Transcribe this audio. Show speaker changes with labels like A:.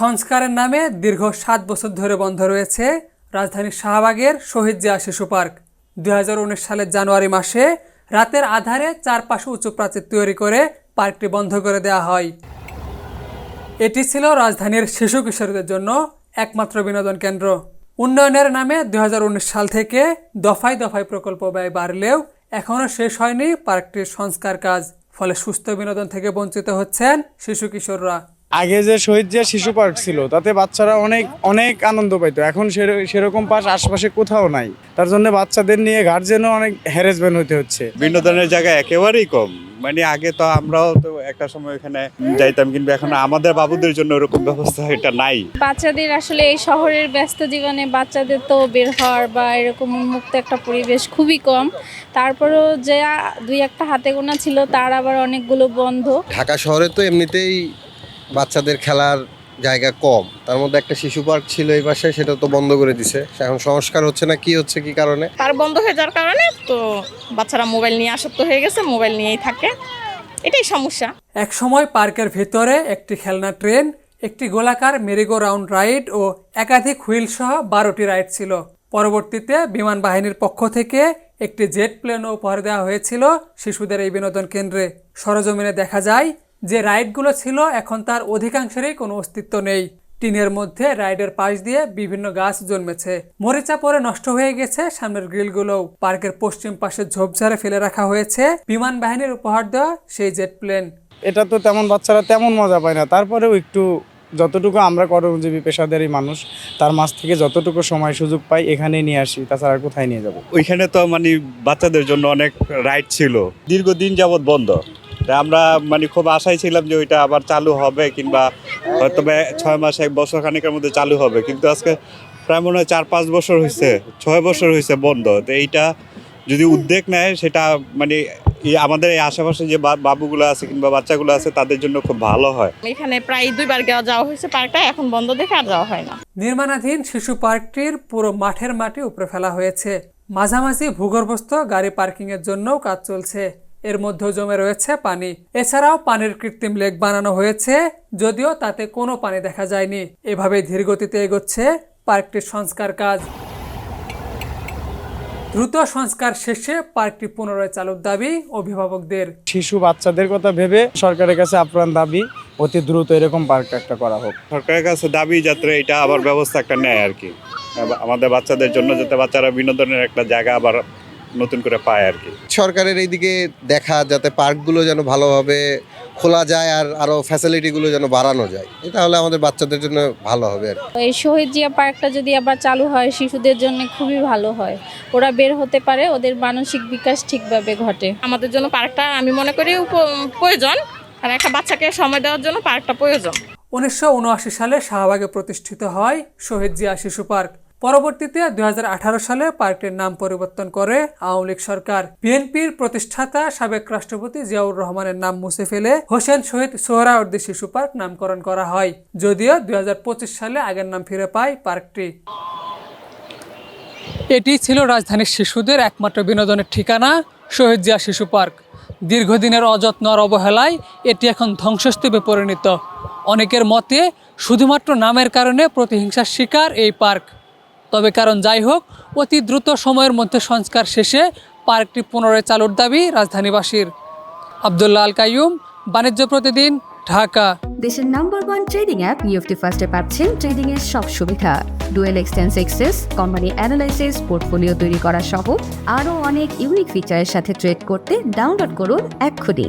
A: সংস্কারের নামে দীর্ঘ সাত বছর ধরে বন্ধ রয়েছে রাজধানীর শাহবাগের শহীদ জিয়া শিশু পার্ক। দুই হাজার উনিশ সালের জানুয়ারি মাসে রাতের আধারে চারপাশে উঁচু প্রাচীর তৈরি করে পার্কটি বন্ধ করে দেওয়া হয়। এটি ছিল রাজধানীর শিশু কিশোরদের জন্য একমাত্র বিনোদন কেন্দ্র। উন্নয়নের নামে দুই হাজার উনিশ সাল থেকে দফায় দফায় প্রকল্প ব্যয় বাড়লেও এখনও শেষ হয়নি পার্কটির সংস্কার কাজ। ফলে সুস্থ বিনোদন থেকে বঞ্চিত হচ্ছেন শিশু কিশোররা।
B: আগে যে শহীদ জিয়া শিশু পার্ক ছিল তাতে বাচ্চারা অনেক অনেক আনন্দ পাইতো। এখন সের- সেরকম পাশ আশপাশে কোথাও নাই। তার জন্য বাচ্চাদের নিয়ে গার্জেনও অনেক হ্যারাসমেন্ট হতে হচ্ছে।
C: বিনোদনের জায়গা একেবারেই কম। মানে আগে তো আমরাও তো একটা সময় এখানে যাইতাম কিন্তু এখন আমাদের বাবুদের জন্য ওরকম ব্যবস্থা এটা নাই।
D: বাচ্চাদের আসলে এই শহরের ব্যস্ত জীবনে বাচ্চাদের তো বের হওয়ার বা এরকম উন্মুক্ত একটা পরিবেশ খুবই কম। তারপরেও যে দুই একটা হাতে গোনা ছিল তার আবার অনেকগুলো বন্ধ।
E: ঢাকা শহরে তো এমনিতেই বাচ্চাদের খেলার জায়গা কম। তার মধ্যে একটা শিশু পার্ক ছিল এই পাশে সেটা তো বন্ধ করে দিছে। এখন সংস্কার হচ্ছে না কি হচ্ছে কি কারণে?
F: পার্ক বন্ধ হয়ে যাওয়ার কারণে তো বাচ্চারা মোবাইল নিয়ে আসক্ত হয়ে গেছে মোবাইল নিয়েই থাকে। এটাই সমস্যা।
A: একসময় পার্কের ভেতরে একটি খেলনা ট্রেন একটি গোলাকার মেরিগো রাউন্ড রাইড ও একাধিক হুইল সহ বারোটি রাইড ছিল। পরবর্তীতে বিমান বাহিনীর পক্ষ থেকে একটি জেট প্লেনও উপহার দেওয়া হয়েছিল শিশুদের এই বিনোদন কেন্দ্রে। সরজমিনে দেখা যায় যে রাইডগুলো ছিল এখন তার অধিকাংশেরই কোনো অস্তিত্ব নেই। টিনের মধ্যে রাইডের পাশ দিয়ে বিভিন্ন গাছ জন্মেছে। মরিচা পরে নষ্ট হয়ে গেছে সামনের গ্রিলগুলোও পার্কের পশ্চিম পাশে ঝোপঝাড়ে ফেলে রাখা হয়েছে বিমান বাহিনীর উপহার দেওয়া সেই জেট প্লেন।
B: এটা তো তেমন বাচ্চারা তেমন মজা পায় না। তারপরেও একটু যতটুকু আমরা কর্মজীবী পেশাদারি মানুষ তার মাঝ থেকে যতটুকু সময় সুযোগ পাই এখানেই নিয়ে আসি তাছাড়া আর কোথায় নিয়ে যাব?
C: ওইখানে তো মানে বাচ্চাদের জন্য অনেক রাইড ছিল। দীর্ঘদিন যাবৎ বন্ধ। আমরা মানে খুব আশায় ছিলাম যে ওইটা আবার চালু হবে কিংবা হয়তো ছয় মাস এক বছর খানিকের মধ্যে চালু হবে। কিন্তু আজকে প্রায় মনে হয় চার পাঁচ বছর হয়েছে ছয় বছর হয়েছে বন্ধ। তো এইটা যদি উদ্যোগ নেয় সেটা মানে আমাদের এই আশেপাশে যে বাবুগুলো আছে কিংবা বাচ্চাগুলো আছে তাদের জন্য খুব ভালো হয়।
F: এখানে প্রায় দুইবার যাওয়া যাওয়া হয়েছে পার্কটা এখন বন্ধ দেখে আর যাওয়া হয় না।
A: নির্মাণাধীন শিশু পার্কটির পুরো মাঠের মাটি উপরে ফেলা হয়েছে। মাঝামাঝি ভূগর্ভস্থ গাড়ি পার্কিংয়ের জন্যও কাজ চলছে। এর মধ্যেও জমে রয়েছে পানি। এছাড়াও পানির কৃত্রিম লেক বানানো হয়েছে যদিও তাতে কোনো পানি দেখা যায়নি। এভাবে ধীরগতিতে এগোচ্ছে পার্কটির সংস্কার কাজ। দ্রুত সংস্কার শেষে পার্কটি পুনরায় চালুর দাবি অভিভাবকদের।
B: শিশু বাচ্চাদের কথা ভেবে সরকারের কাছে আপ্রাণ দাবি অতি দ্রুত এরকম পার্ক একটা করা হোক।
C: সরকারের কাছে দাবি যাতে এটা আবার ব্যবস্থা একটা নেয় আর কি। আমাদের বাচ্চাদের জন্য যাতে বাচ্চারা বিনোদনের একটা জায়গা আবার নতুন করে পায় আর কি।
E: সরকারের এইদিকে দেখা যাতে পার্কগুলো যেন ভালোভাবে খোলা যায় আর আরও ফ্যাসিলিটিগুলো যেন বাড়ানো যায়। এটা হলে আমাদের বাচ্চাদের জন্য ভালো হবে আর
D: এই শহীদ জিয়া পার্কটা যদি আবার চালু হয় শিশুদের জন্য খুবই ভালো হয়। ওরা বের হতে পারে ওদের মানসিক বিকাশ ঠিকভাবে ঘটে।
F: আমাদের জন্য পার্কটা আমি মনে করি প্রয়োজন। আর একটা বাচ্চাকে সময় দেওয়ার জন্য পার্কটা প্রয়োজন।
A: উনিশশো উনআশি সালে শাহবাগে প্রতিষ্ঠিত হয় শহীদ জিয়া শিশু পার্ক। পরবর্তীতে দুই হাজার আঠারো সালে পার্কটির নাম পরিবর্তন করে আওয়ামী লীগ সরকার। বিএনপির প্রতিষ্ঠাতা সাবেক রাষ্ট্রপতি জিয়াউর রহমানের নাম মুছে ফেলে হোসেন শহীদ সোহরাওয়ার্দী শিশু পার্ক নামকরণ করা হয়। যদিও দুই হাজার পঁচিশ সালে আগের নাম ফিরে পায় পার্কটি। এটি ছিল রাজধানীর শিশুদের একমাত্র বিনোদনের ঠিকানা, শহীদ জিয়া শিশু পার্ক। দীর্ঘদিনের অযত্ন আর অবহেলায় এটি এখন ধ্বংসস্তূপে পরিণত। অনেকের মতে, শুধুমাত্র নামের কারণে প্রতিহিংসার শিকার এই পার্ক। তবে কারণ যাই হোক, অতি দ্রুত সময়ের মধ্যে সংস্কার শেষে পার্কটি পুনরায় চালুর দাবি রাজধানীবাসীর। আবদুল্লাহ আল কাইয়ুম, বাণিজ্য প্রতিদিন, ঢাকা।
G: দেশের নাম্বার ওয়ান ট্রেডিং অ্যাপ নিউফটি ফার্স্টে পাচ্ছেন ট্রেডিং এর সব সুবিধা। Dual exchange access company analysis portfolio তৈরি করা সহ আরও অনেক ইউনিক ফিচারের সাথে ট্রেড করতে ডাউনলোড করুন এক্ষুনি।